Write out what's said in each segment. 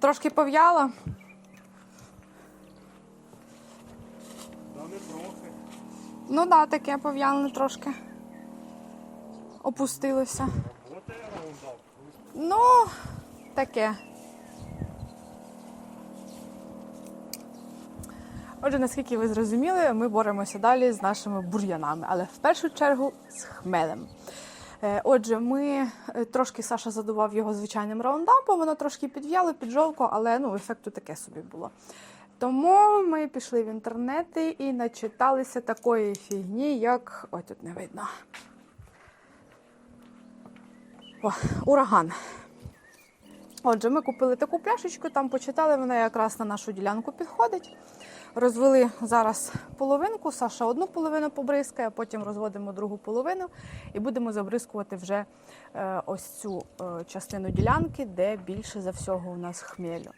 Трошки пов'яла. Та не трохи. Ну да, таке пов'ялене трошки. Опустилося. Работає. Ну, таке. Отже, наскільки ви зрозуміли, ми боремося далі з нашими бур'янами, але в першу чергу з хмелем. Е, Отже, ми е, трошки Саша задував його звичайним раундапом, воно трошки підв'яло, піджовко, але ну, ефекту таке собі було. Тому ми пішли в інтернети і начиталися такої фігні, як. Ой, тут не видно. О, ураган. Отже, ми купили таку пляшечку, там почитали, вона якраз на нашу ділянку підходить. Розвели зараз половинку, Саша одну половину побризкає, а потім розводимо другу половину і будемо забризкувати вже е, ось цю е, частину ділянки, де більше за всього у нас хмелю.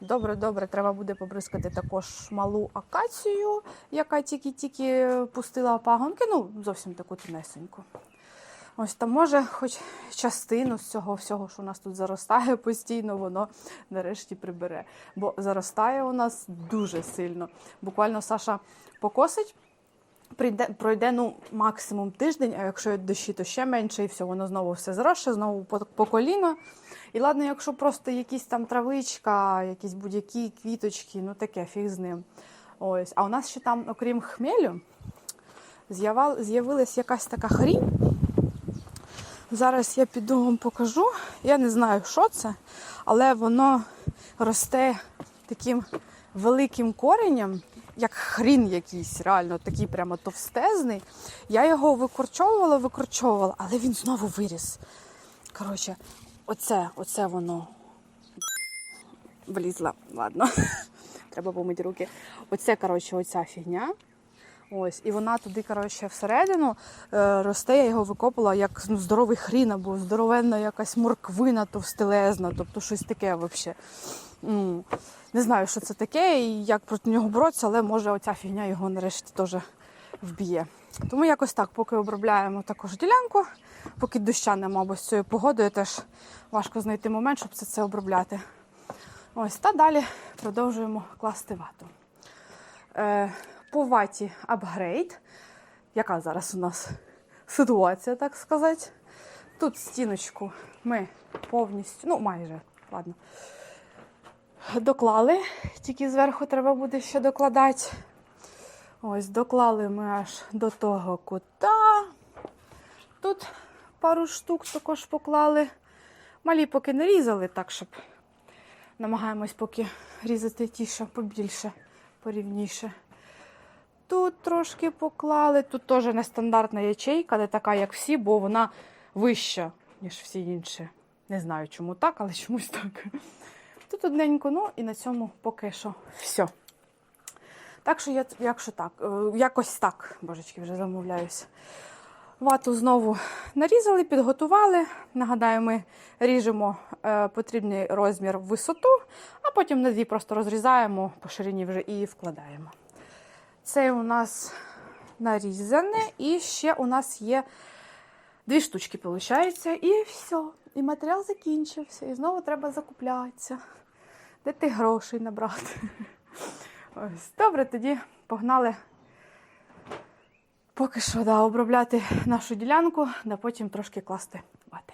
Добре, добре, треба буде побризкати також малу акацію, яка тільки-тільки пустила пагонки, ну зовсім таку тонесеньку. Ось там може, хоч частину з цього всього, що у нас тут заростає постійно, воно нарешті прибере. Бо заростає у нас дуже сильно. Буквально Саша покосить, прийде, пройде ну, максимум тиждень, а якщо дощі, то ще менше, і все, воно знову все заросше, знову по, по коліно. І ладно, якщо просто якісь там травичка, якісь будь-які квіточки, ну таке, фіг з ним. Ось. А у нас ще там, окрім хмелю, з'явилась якась така хрінь. Зараз я піду вам покажу. Я не знаю, що це, але воно росте таким великим коренем, як хрін якийсь, реально такий прямо товстезний. Я його викорчовувала, викорчовувала, але він знову виріс. Коротше, оце, оце воно влізла. Ладно. Треба помити руки. Оце, коротше, оця фігня. Ось, і вона туди, коротше, всередину е, росте, я його викопала як ну, здоровий хрін або здоровенна якась морквина товстелезна, тобто щось таке взагалі. Не знаю, що це таке і як проти нього боротися, але може оця фігня його нарешті теж вб'є. Тому якось так, поки обробляємо також ділянку, поки доща нема, бо з цією погодою теж важко знайти момент, щоб це, це обробляти. Ось, та далі продовжуємо класти вату. Е, по апгрейд. Яка зараз у нас ситуація, так сказати. Тут стіночку ми повністю, ну майже, ладно, доклали, тільки зверху треба буде ще докладати. Ось, доклали ми аж до того кута. Тут пару штук також поклали. Малі поки не різали, так, щоб намагаємось поки різати ті, що побільше, порівніше. Тут трошки поклали. Тут теж нестандартна ячейка, не така, як всі, бо вона вища, ніж всі інші. Не знаю, чому так, але чомусь так. Тут одненько, ну і на цьому поки що все. Так що, я, якщо так, е, якось так, божечки, вже замовляюся. Вату знову нарізали, підготували. Нагадаю, ми ріжемо е, потрібний розмір в висоту, а потім на дві просто розрізаємо по ширині вже і вкладаємо. Це у нас нарізане, і ще у нас є дві штучки, виходить, і все. І матеріал закінчився, і знову треба закуплятися. Де ти грошей набрати? Ось, добре, тоді погнали поки що да, обробляти нашу ділянку, да потім трошки класти вати.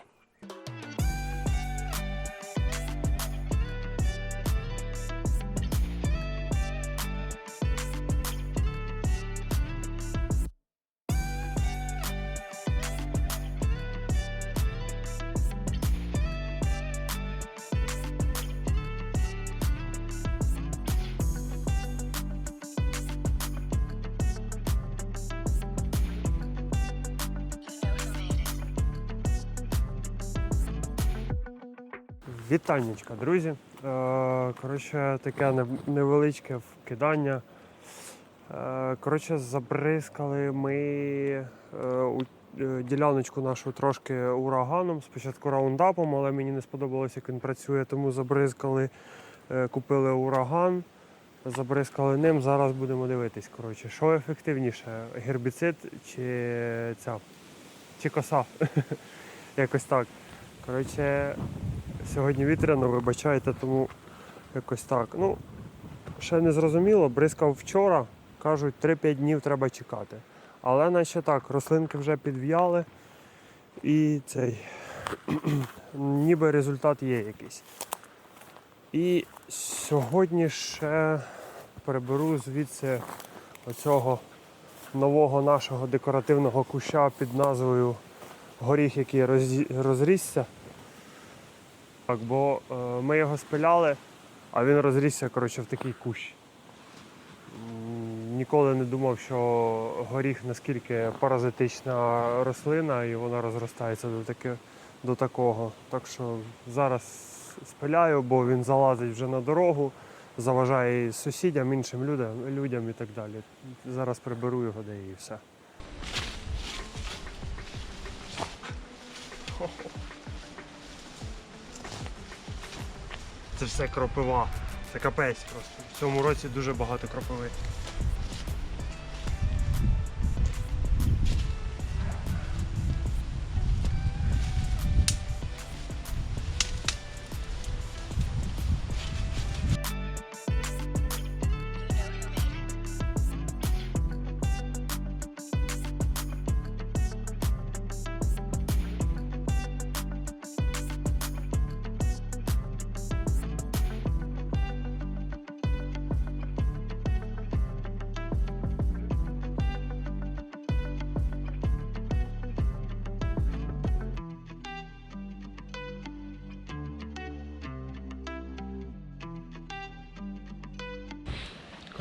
Вітаннячка, друзі. Е, Коротше, таке невеличке вкидання. Е, Коротше, забризкали ми е, діляночку нашу трошки ураганом. Спочатку раундапом, але мені не сподобалось, як він працює, тому забризкали, купили ураган, забризкали ним. Зараз будемо дивитись. Коротше, що ефективніше, гербіцид чи ця, чи коса. Якось так. Коротше, Сьогодні вітряно, вибачайте, тому Якось так. Ну, ще не зрозуміло, бризкав вчора, кажуть, 3-5 днів треба чекати. Але наче так, рослинки вже підв'яли і цей ніби результат є якийсь. І сьогодні ще приберу звідси оцього нового нашого декоративного куща під назвою горіх, який розрісся. Так, бо е, ми його спиляли, а він розрісся коротше, в такий кущ. Ніколи не думав, що горіх наскільки паразитична рослина і вона розростається до, таке, до такого. Так що зараз спиляю, бо він залазить вже на дорогу, заважає сусідям, іншим людям, людям і так далі. Зараз приберу його де і все. Це все кропива. Це капець просто. В цьому році дуже багато кропиви.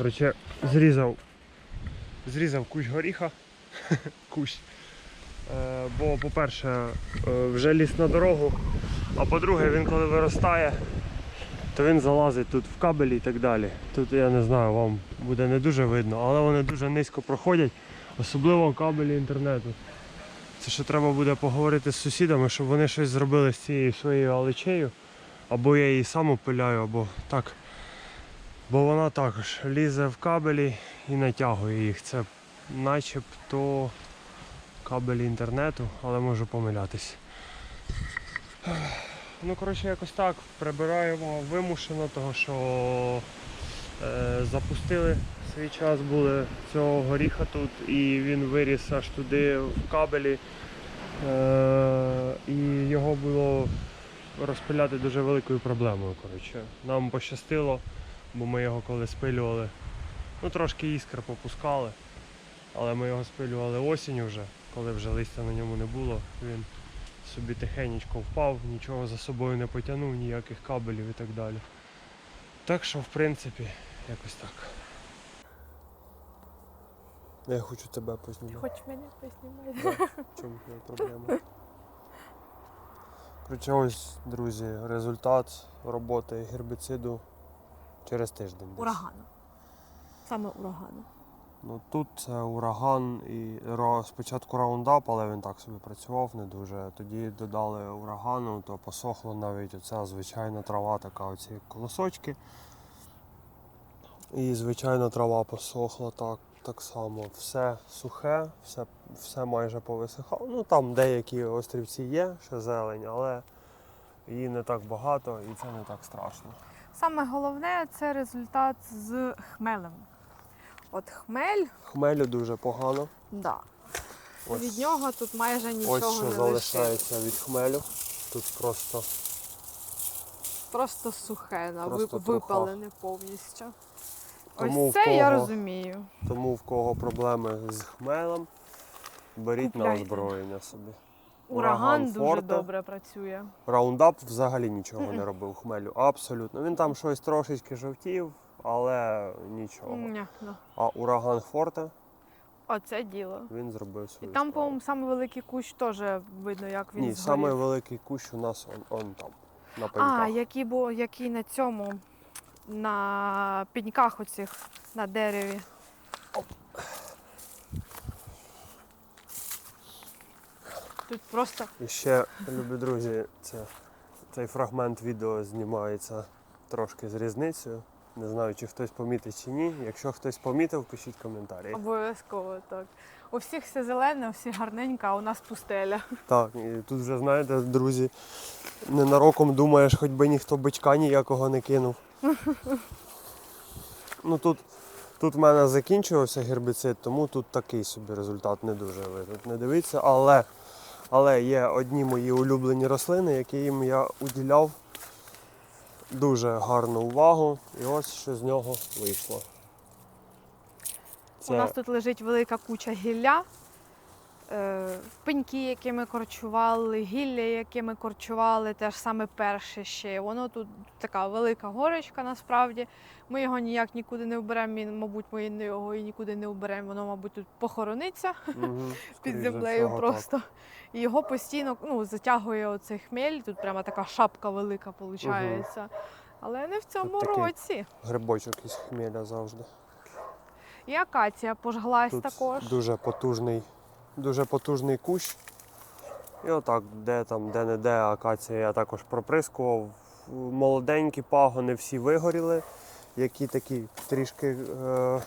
Коротше, зрізав, зрізав кущ горіха. кущ. Е, бо, по-перше, е, вже ліз на дорогу, а по-друге, він коли виростає, то він залазить тут в кабелі і так далі. Тут я не знаю, вам буде не дуже видно, але вони дуже низько проходять, особливо кабелі інтернету. Це ще треба буде поговорити з сусідами, щоб вони щось зробили з цією своєю алечею. Або я її сам опиляю, або так. Бо вона також лізе в кабелі і натягує їх. Це начебто кабелі інтернету, але можу помилятись. Ну, коротше, якось так. Прибираємо вимушено, того що е, запустили свій час були цього горіха тут і він виріс аж туди в кабелі. Е, і його було розпиляти дуже великою проблемою. Коротше. Нам пощастило, бо ми його коли спилювали, ну трошки іскр попускали, але ми його спилювали осінню вже, коли вже листя на ньому не було. Він собі тихенечко впав, нічого за собою не потягнув, ніяких кабелів і так далі. Так що, в принципі, якось так. Я хочу тебе познімати. Хоч мене познімати. В чому проблема? Коротше, ось, друзі, результат роботи гербіциду через тиждень. десь. Урагану. Саме урагану. Ну тут це ураган і ра- спочатку раундап, але він так собі працював не дуже. Тоді додали урагану, то посохло навіть оця звичайна трава, така оці колосочки. І звичайна трава посохла так, так само. Все сухе, все, все майже повисихало. Ну там деякі острівці є, ще зелень, але її не так багато і це не так страшно. Саме головне це результат з хмелем. От хмель, Хмелю дуже погано. да. Ось. від нього тут майже нічого Ось що не залишається від хмелю. Тут просто Просто сухе, Просто труха. випалене повністю. Тому Ось це я розумію. тому в кого проблеми з хмелем, беріть на озброєння собі. Ураган, Ураган дуже добре працює. Раундап взагалі нічого Мгм. не робив хмелю. Абсолютно. Він там щось трошечки жовтів, але нічого. Ня, ну. А ураган Форте Оце діло. він зробив І там, по-моєму, самий великий кущ теж видно, як він Ні, згорів. самий великий кущ у нас он, он там, на пеньках. А, який був, який на цьому, на пеньках оцих, на дереві. Тут просто І ще, любі друзі, це, цей фрагмент відео знімається трошки з різницею. Не знаю, чи хтось помітить чи ні. Якщо хтось помітив, пишіть коментарі. обов'язково так. У всіх все зелене, у всіх гарненько, а у нас пустеля. Так, і тут вже знаєте, друзі, ненароком думаєш, хоч би ніхто бичка ніякого не кинув. Ну тут, тут в мене закінчувався гербіцид, тому тут такий собі результат не дуже ви тут не дивіться. Але, але є одні мої улюблені рослини, яким я уділяв дуже гарну увагу. І ось що з нього вийшло. У нас тут лежить велика куча гілля, пеньки, які ми корчували, гілля, які ми корчували, теж саме перше ще. Воно тут така велика горочка насправді. Ми його ніяк нікуди не вберемо, мабуть, ми його і нікуди не вберемо. Воно, мабуть, тут похорониться Мгм, під землею всього, просто. І його постійно ну, затягує оцей хмель. Тут прямо така шапка велика виходить. Але не в цьому такий році. Так. Грибочок із хмеля завжди. І акація пожглась Тут також. дуже потужний, дуже потужний кущ. І отак, де там, де не де акація я також проприскував. Молоденькі пагони всі вигоріли. Які такі трішки, е,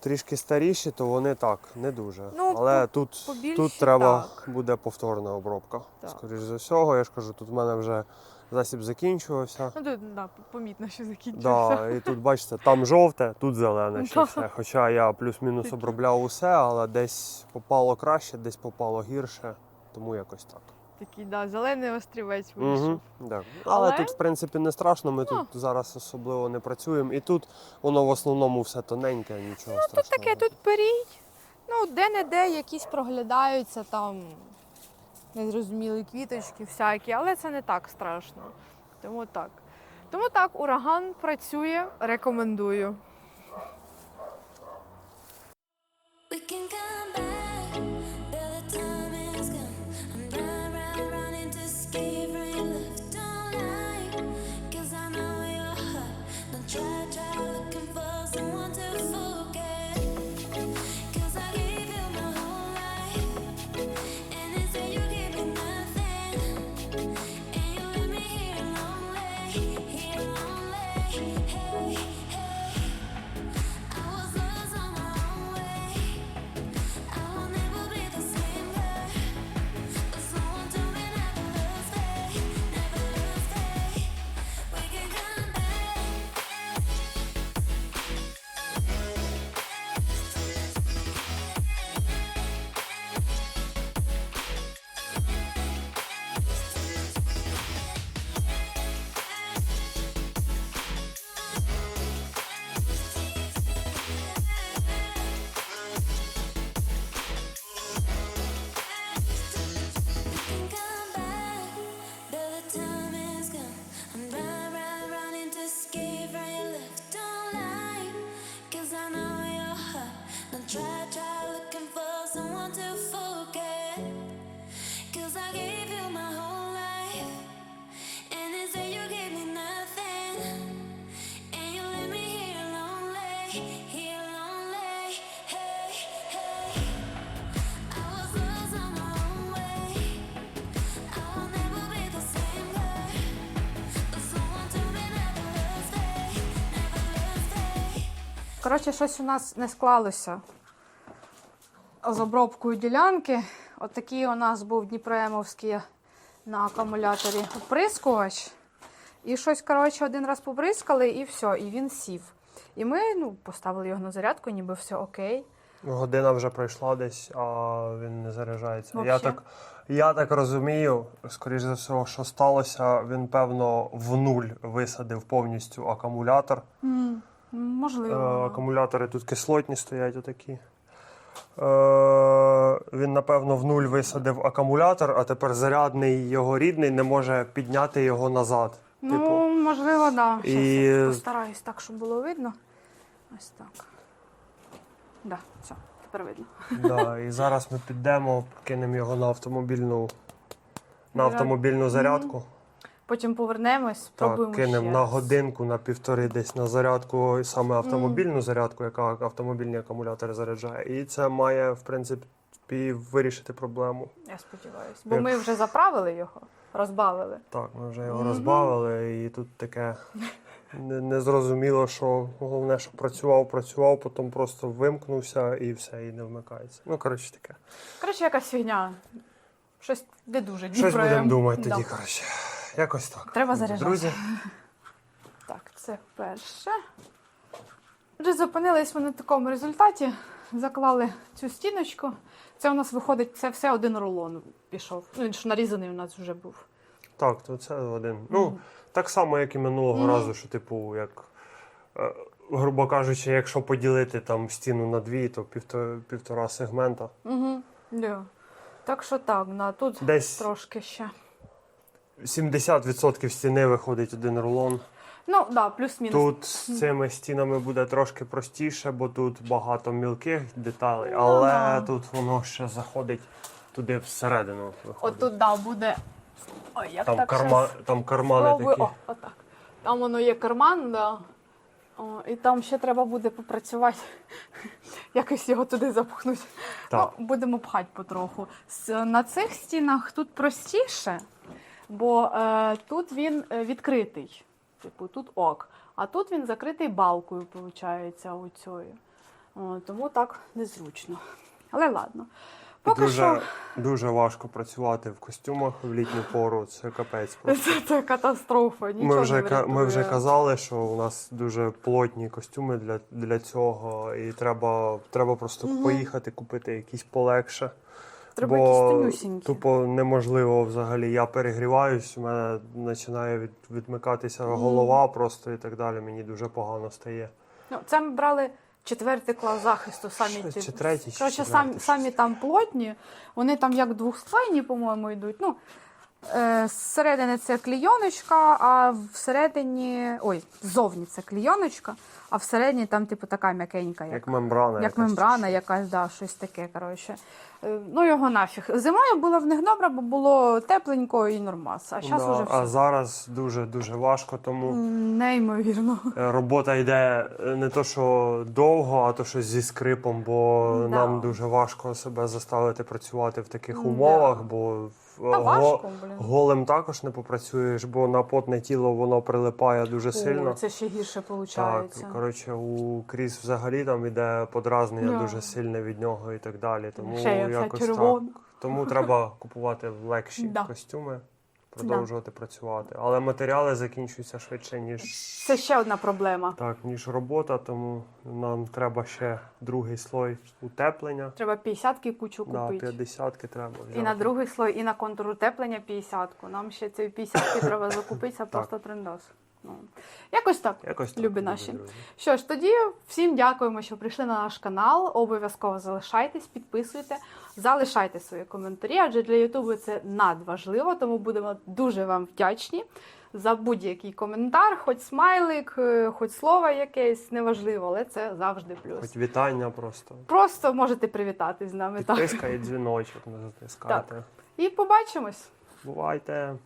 трішки старіші, то вони так, не дуже. Ну, Але тут, побільші тут треба так. буде повторна обробка. Так. Скоріш за всього, я ж кажу, тут в мене вже засіб закінчувався. Ну тут да, помітно, що закінчився. Да, і тут бачите, там жовте, тут зелене ще все. Хоча я плюс-мінус обробляв усе, але десь попало краще, десь попало гірше, тому якось так. Такий, да, зелений острівець вийшов. Угу, да. Але, Але- тут, в принципі, не страшно, ми Ну. тут зараз особливо не працюємо. І тут воно в основному все тоненьке, нічого Тут страшного. таке тут перій. Ну, де-не-де якісь проглядаються там незрозумілі квіточки всякі, але це не так страшно. Тому так. Тому так, ураган працює, рекомендую. We can come back, Коротше, щось у нас не склалося з обробкою ділянки. От у нас був Дніпроемовський на акумуляторі оприскувач. І щось, коротше, один раз побризкали і все, і він сів. І ми ну, поставили його на зарядку, ніби все окей. Година вже пройшла десь, а він не заряджається. Я так, я так розумію, скоріш за все, що сталося, він, певно, в нуль висадив повністю акумулятор. Е, Можливо. акумулятори тут кислотні стоять отакі. Е, він, напевно, в нуль висадив акумулятор, а тепер зарядний його рідний не може підняти його назад. Ну, Типу, можливо, так. Да. Щас і- я постараюсь так, щоб було видно. Ось так. Да, все, тепер видно. да, і зараз ми підемо, кинемо його на автомобільну, на автомобільну зарядку. Потім повернемось, Так, спробуємо кинемо ще на годинку, на півтори десь на зарядку, саме автомобільну зарядку, яка автомобільні акумулятори заряджає. І це має, в принципі, вирішити проблему. Я сподіваюся. Бо Як- ми вже заправили його, розбавили. Так, ми вже його Мгм. розбавили, і тут таке не- незрозуміло, що головне, що працював, працював, потім просто вимкнувся і все, і не вмикається. Ну, коротше таке. Коротше, якась фігня. Щось не дуже Щось будемо думати Да. тоді, коротше. Якось так. Треба заряджати. Друзі, Так, це перше. Вже зупинились ми на такому результаті. Заклали цю стіночку. Це у нас виходить, це все один рулон пішов. Ну, він ж нарізаний у нас вже був. Так, то це один. Ну, так само, як і минулого Мгм. разу, що, типу, як, е, грубо кажучи, якщо поділити там стіну на дві, то півтора, півтора сегмента. Угу. Да. Так що так, на тут Десь трошки ще. 70% стіни виходить один рулон. Ну, да, плюс-мінус. Тут з цими стінами буде трошки простіше, бо тут багато мілких деталей, Ну, але да. тут воно ще заходить туди всередину. Виходить. От тут, да, буде. Ой, як там, так карма, щас там кармани спробую. такі. О, отак. Там воно є карман, да. О, і там ще треба буде попрацювати, якось його туди запхнути. Так. Ну, будемо пхати потроху. На цих стінах тут простіше, бо е, тут він е, відкритий. Типу, тут ок. А тут він закритий балкою, виходить, оцею. О, тому так незручно. Але ладно. Поки дуже, що дуже важко працювати в костюмах в літню пору. Це капець. Просто. це, це катастрофа. Нічого Ми вже, не ми вже казали, що у нас дуже плотні костюми для, для цього, і треба, треба просто Мгм. поїхати купити якісь полегше. Треба бо якісь тупо неможливо взагалі. Я перегріваюсь, у мене починає від, відмикатися mm. голова просто і так далі. Мені дуже погано стає. Ну, це ми брали четвертий клас захисту, самі Щось ті- чи третій, чи Коротше, четвертий, самі, самі там плотні, вони там як двохсклейні, по-моєму, йдуть. Ну, зсередини це клійоночка, а всередині. Ой, ззовні це клійоночка, а всередині там, типу, така м'якенька. Як Як, мембрана. як мембрана, чи якась, да, щось таке. Коротше. Е, Ну, його нафіг. Зимою було в них добре, бо було тепленько і нормас. А зараз Да, уже а зараз дуже дуже важко, тому. Неймовірно. Е, Робота йде е, не то, що довго, а то, що зі скрипом, бо Да. нам дуже важко себе заставити працювати в таких Да. умовах, бо в- Та го- важко, блін. голим також не попрацюєш, бо на потне тіло воно прилипає дуже О, сильно. це ще гірше виходить. Так, коротше, у Кріс взагалі там іде подразнення yeah. дуже сильне від нього і так далі. Тому Ще якось так. Тому треба купувати легші костюми, продовжувати працювати. Але матеріали закінчуються швидше, ніж Це ще одна проблема. так, ніж робота, тому нам треба ще другий слой утеплення. Треба 50-ки кучу Да, купити. 50-ки треба взяти. і на другий слой, і на контур утеплення 50-ку. Нам ще цієї 50-ки треба закупитися, просто трендос. Ну, якось так. Якось так, Любі наші. друзі. Що ж, тоді всім дякуємо, що прийшли на наш канал. Обов'язково залишайтесь, підписуйте, залишайте свої коментарі, адже для Ютубу це надважливо, тому будемо дуже вам вдячні за будь-який коментар, хоч смайлик, е, хоч слово якесь, неважливо, але це завжди плюс. Хоч вітання просто. Просто можете привітатись з нами. Так. І дзвіночок не затискайте. І побачимось. Бувайте!